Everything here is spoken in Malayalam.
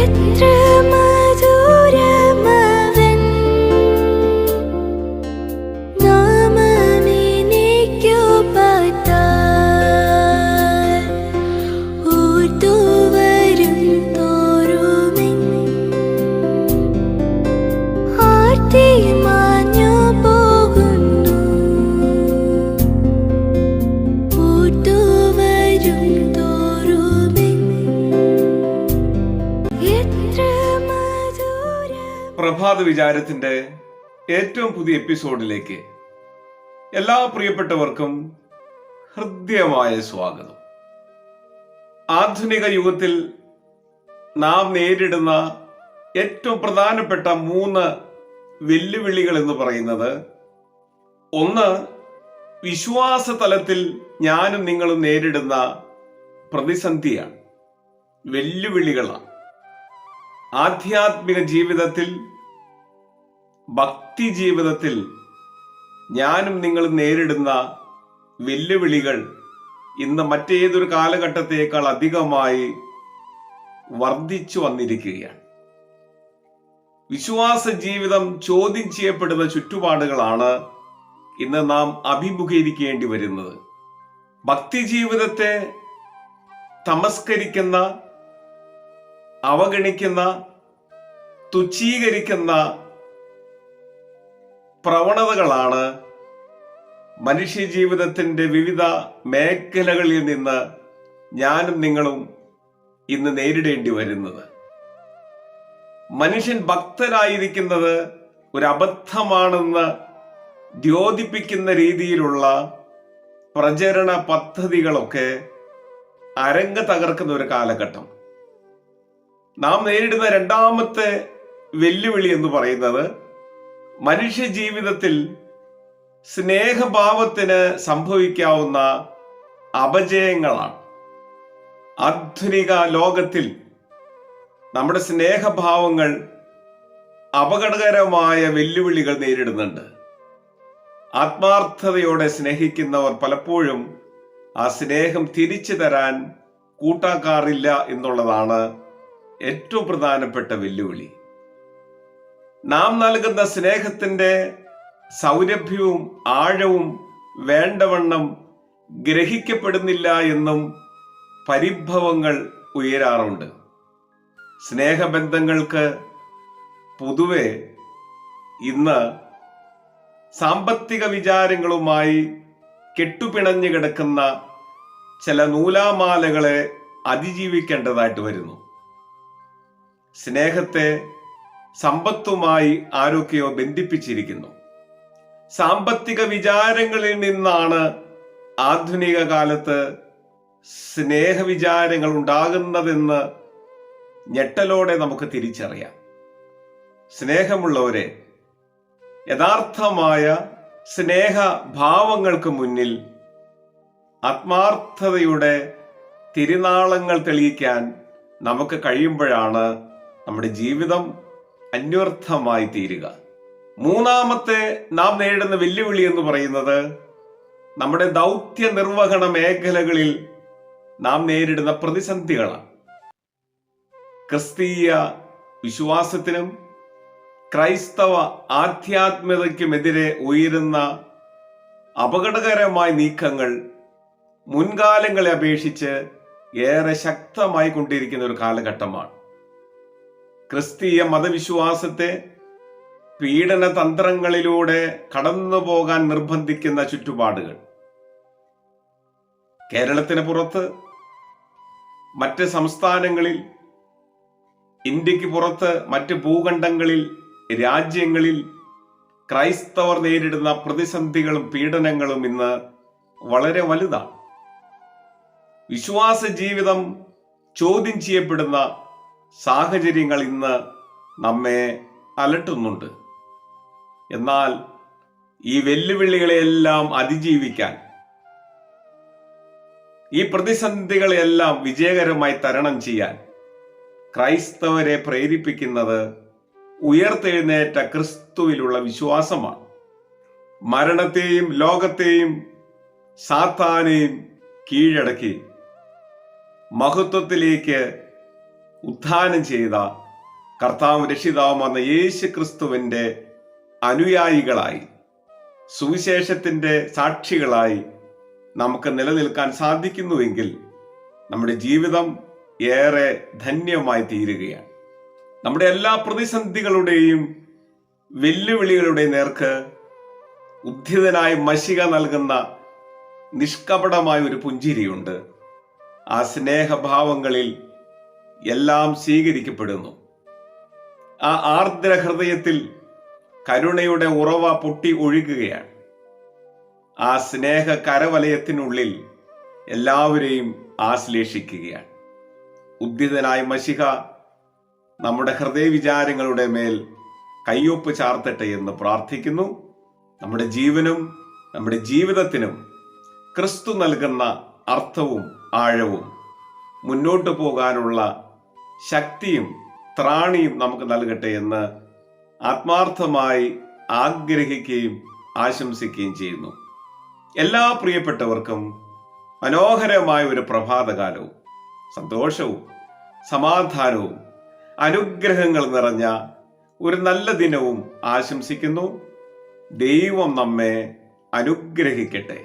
चित्र പ്രഭാത വിചാരത്തിന്റെ ഏറ്റവും പുതിയ എപ്പിസോഡിലേക്ക് എല്ലാ പ്രിയപ്പെട്ടവർക്കും ഹൃദ്യമായ സ്വാഗതം. ആധുനിക യുഗത്തിൽ നാം നേരിടുന്ന ഏറ്റവും പ്രധാനപ്പെട്ട മൂന്ന് വെല്ലുവിളികൾ എന്ന് പറയുന്നത് ഒന്ന് വിശ്വാസ തലത്തിൽ ഞാനും നിങ്ങളും നേരിടുന്ന പ്രതിസന്ധിയാണ്. വെല്ലുവിളികളാണ്. ആധ്യാത്മിക ജീവിതത്തിൽ ഭക്തി ജീവിതത്തിൽ ഞാനും നിങ്ങൾ നേരിടുന്ന വെല്ലുവിളികൾ ഇന്ന് മറ്റേതൊരു കാലഘട്ടത്തേക്കാൾ അധികമായി വർദ്ധിച്ചു വന്നിരിക്കുകയാണ്. വിശ്വാസ ജീവിതം ചോദ്യം ചെയ്യപ്പെടുന്ന ചുറ്റുപാടുകളാണ് ഇന്ന് നാം അഭിമുഖീകരിക്കേണ്ടി വരുന്നത്. ഭക്തി ജീവിതത്തെ തമസ്കരിക്കുന്ന അവഗണിക്കുന്ന തുച്ഛീകരിക്കുന്ന പ്രവണതകളാണ് മനുഷ്യ ജീവിതത്തിന്റെ വിവിധ മേഖലകളിൽ നിന്ന് ഞാനും നിങ്ങളും ഇന്ന് നേരിടേണ്ടി വരുന്നത്. മനുഷ്യൻ ഭക്തരായിരിക്കുന്നത് ഒരു അബദ്ധമാണെന്ന് ദ്യോതിപ്പിക്കുന്ന രീതിയിലുള്ള പ്രചരണ പദ്ധതികളൊക്കെ അരങ്ങ് തകർക്കുന്ന ഒരു കാലഘട്ടം. നാം നേരിടുന്ന രണ്ടാമത്തെ വെല്ലുവിളി എന്ന് പറയുന്നത് മനുഷ്യ ജീവിതത്തിൽ സ്നേഹഭാവത്തിന് സംഭവിക്കാവുന്ന അപജയങ്ങളാണ്. ആധുനിക ലോകത്തിൽ നമ്മുടെ സ്നേഹഭാവങ്ങൾ അപകടകരമായ വെല്ലുവിളികൾ നേരിടുന്നുണ്ട്. ആത്മാർത്ഥതയോടെ സ്നേഹിക്കുന്നവർ പലപ്പോഴും ആ സ്നേഹം തിരിച്ചു തരാൻ കൂട്ടാക്കാറില്ല എന്നുള്ളതാണ് ഏറ്റവും പ്രധാനപ്പെട്ട വെല്ലുവിളി. നാം നൽകുന്ന സ്നേഹത്തിന്റെ സൗരഭ്യവും ആഴവും വേണ്ടവണ്ണം ഗ്രഹിക്കപ്പെടുന്നില്ല എന്നും പരിഭവങ്ങൾ ഉയരാറുണ്ട്. സ്നേഹബന്ധങ്ങൾക്ക് പൊതുവെ ഇന്ന് സാമ്പത്തിക വിചാരങ്ങളുമായി കെട്ടുപിണഞ്ഞു കിടക്കുന്ന ചില നൂലാമാലകളെ അതിജീവിക്കേണ്ടതായിട്ട് വരുന്നു. സ്നേഹത്തെ സമ്പത്തുമായി ആരൊക്കെയോ ബന്ധിപ്പിച്ചിരിക്കുന്നു. സാമ്പത്തിക വിചാരങ്ങളിൽ നിന്നാണ് ആധുനിക കാലത്ത് സ്നേഹവിചാരങ്ങൾ ഉണ്ടാകുന്നതെന്ന് ഞെട്ടലോടെ നമുക്ക് തിരിച്ചറിയാം. സ്നേഹമുള്ളവരെ യഥാർത്ഥമായ സ്നേഹഭാവങ്ങൾക്ക് മുന്നിൽ ആത്മാർത്ഥതയുടെ തിരുനാളങ്ങൾ തെളിയിക്കാൻ നമുക്ക് കഴിയുമ്പോഴാണ് നമ്മുടെ ജീവിതം അന്വർത്ഥമായി തീരുക. മൂന്നാമത്തെ നാം നേരിടുന്ന വെല്ലുവിളി എന്ന് പറയുന്നത് നമ്മുടെ ദൗത്യ നിർവഹണ മേഖലകളിൽ നാം നേരിടുന്ന പ്രതിസന്ധികളാണ്. ക്രിസ്തീയ വിശ്വാസത്തിനും ക്രൈസ്തവ ആധ്യാത്മികതയ്ക്കുമെതിരെ ഉയരുന്ന അപകടകരമായ നീക്കങ്ങൾ മുൻകാലങ്ങളെ അപേക്ഷിച്ച് ഏറെ ശക്തമായി കൊണ്ടിരിക്കുന്ന ഒരു കാലഘട്ടമാണ്. ക്രിസ്തീയ മതവിശ്വാസത്തെ പീഡന തന്ത്രങ്ങളിലൂടെ കടന്നു പോകാൻ നിർബന്ധിക്കുന്ന ചുറ്റുപാടുകൾ. കേരളത്തിന് പുറത്ത് മറ്റ് സംസ്ഥാനങ്ങളിൽ ഇന്ത്യയ്ക്ക് പുറത്ത് മറ്റ് ഭൂഖണ്ഡങ്ങളിൽ രാജ്യങ്ങളിൽ ക്രൈസ്തവർ നേരിടുന്ന പ്രതിസന്ധികളും പീഡനങ്ങളും ഇന്ന് വളരെ വലുതാണ്. വിശ്വാസ ജീവിതം ചോദ്യം ചെയ്യപ്പെടുന്ന സാഹചര്യങ്ങൾ ഇന്ന് നമ്മെ അലട്ടുന്നുണ്ട്. എന്നാൽ ഈ വെല്ലുവിളികളെയെല്ലാം അതിജീവിക്കാൻ ഈ പ്രതിസന്ധികളെയെല്ലാം വിജയകരമായി തരണം ചെയ്യാൻ ക്രൈസ്തവരെ പ്രേരിപ്പിക്കുന്നത് ഉയർത്തെഴുന്നേറ്റ ക്രിസ്തുവിലുള്ള വിശ്വാസമാണ്. മരണത്തെയും ലോകത്തെയും സാത്താനെയും കീഴടക്കി മഹത്വത്തിലേക്ക് ഉത്ഥാനം ചെയ്ത കർത്താവും രക്ഷിതാവുമെന്ന യേശു ക്രിസ്തുവിന്റെ അനുയായികളായി സുവിശേഷത്തിന്റെ സാക്ഷികളായി നമുക്ക് നിലനിൽക്കാൻ സാധിക്കുന്നുവെങ്കിൽ നമ്മുടെ ജീവിതം ഏറെ ധന്യമായി തീരുകയാണ്. നമ്മുടെ എല്ലാ പ്രതിസന്ധികളുടെയും വെല്ലുവിളികളുടെ നേർക്ക് ഉദ്ധിതനായ മഷിക നൽകുന്ന നിഷ്കപടമായ ഒരു പുഞ്ചിരിയുണ്ട്. ആ സ്നേഹഭാവങ്ങളിൽ എല്ലാം സ്വീകരിക്കപ്പെടുന്നു. ആ ആർദ്ര ഹൃദയത്തിൽ കരുണയുടെ ഉറവ പൊട്ടി ഒഴുകുകയാണ്. ആ സ്നേഹ കരവലയത്തിനുള്ളിൽ എല്ലാവരെയും ആശ്ലേഷിക്കുകയാണ്. ഉദ്ധിതനായ മഷിക നമ്മുടെ ഹൃദയവിചാരങ്ങളുടെ മേൽ കയ്യൊപ്പ് ചാർത്തട്ടെ എന്ന് പ്രാർത്ഥിക്കുന്നു. നമ്മുടെ ജീവനും നമ്മുടെ ജീവിതത്തിനും ക്രിസ്തു നൽകുന്ന അർത്ഥവും ആഴവും മുന്നോട്ടു പോകാനുള്ള ശക്തിയും ത്രാണിയും നമുക്ക് നൽകട്ടെ എന്ന് ആത്മാർത്ഥമായി ആഗ്രഹിക്കുകയും ആശംസിക്കുകയും ചെയ്യുന്നു. എല്ലാ പ്രിയപ്പെട്ടവർക്കും മനോഹരമായ ഒരു പ്രഭാതകാലവും സന്തോഷവും സമാധാനവും അനുഗ്രഹങ്ങൾ നിറഞ്ഞ ഒരു നല്ല ദിനവും ആശംസിക്കുന്നു. ദൈവം നമ്മെ അനുഗ്രഹിക്കട്ടെ.